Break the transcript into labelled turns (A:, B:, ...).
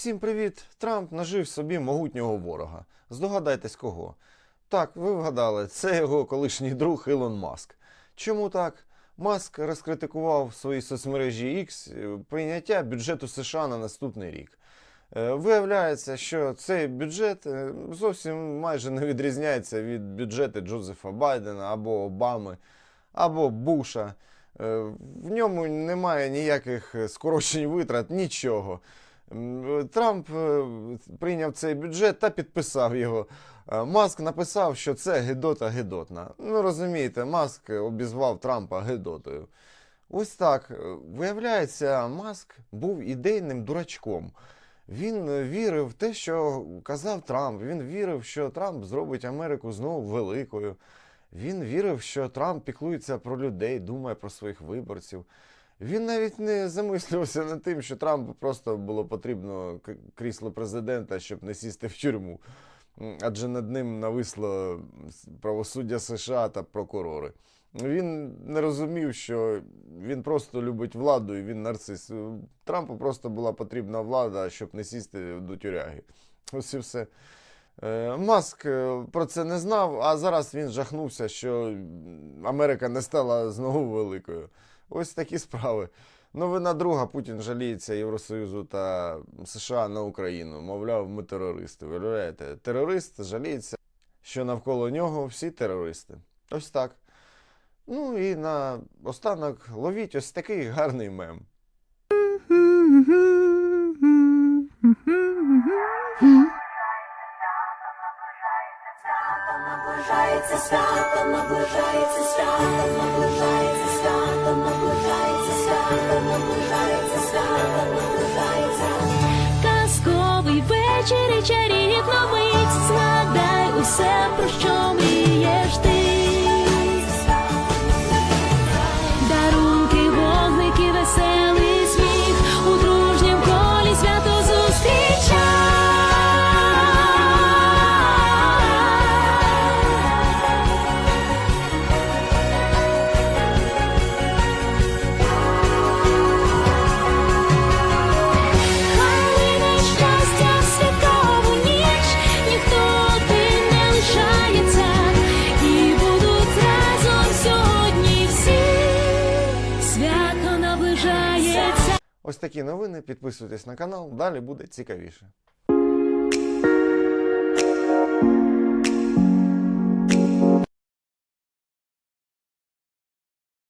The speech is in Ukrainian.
A: Всім привіт! Трамп нажив собі могутнього ворога. Здогадайтесь кого? Так, ви вгадали, це його колишній друг Ілон Маск. Чому так? Маск розкритикував в своїй соцмережі X е, прийняття бюджету США на наступний рік. Е, Виявляється, що цей бюджет е, зовсім майже не відрізняється від бюджету Джозефа Байдена або Обами, або Буша. В ньому немає ніяких скорочень витрат, нічого. Трамп е, прийняв цей бюджет та підписав його. Е, Маск написав, що це Гедота Гедотна. Ну розумієте, Маск обізвав Трампа Гедотою. Ось так. Е, Виявляється, Маск був ідейним дурачком. Він вірив в те, що казав Трамп. Він вірив, що Трамп зробить Америку знову великою. Він вірив, що Трамп піклується про людей, думає про своїх виборців. Він навіть не замислювався над тим, що Трампу просто було потрібно крісло президента, щоб не сісти в тюрму. Адже над ним нависло правосуддя США та прокурори. Він не розумів, що він просто любить владу і він нарцис. Трампу просто була потрібна влада, щоб не сісти до тюряги. Ось і все. Е, Маск е, про це не знав, а зараз він жахнувся, що Америка не стала знову великою. Ось такі справи. Новина друга. Путін жаліється Євросоюзу та США на Україну. Мовляв, ми терористи. Виявляєте, терорист жаліється, що навколо нього всі терористи. Ось так. Ну і на останок ловіть ось такий гарний мем.
B: Свято, наближається свято, наближається Казковий вечір і чарівновиць, згадай усе, про що
A: Ось такі новини. Підписуйтесь на канал, далі буде цікавіше.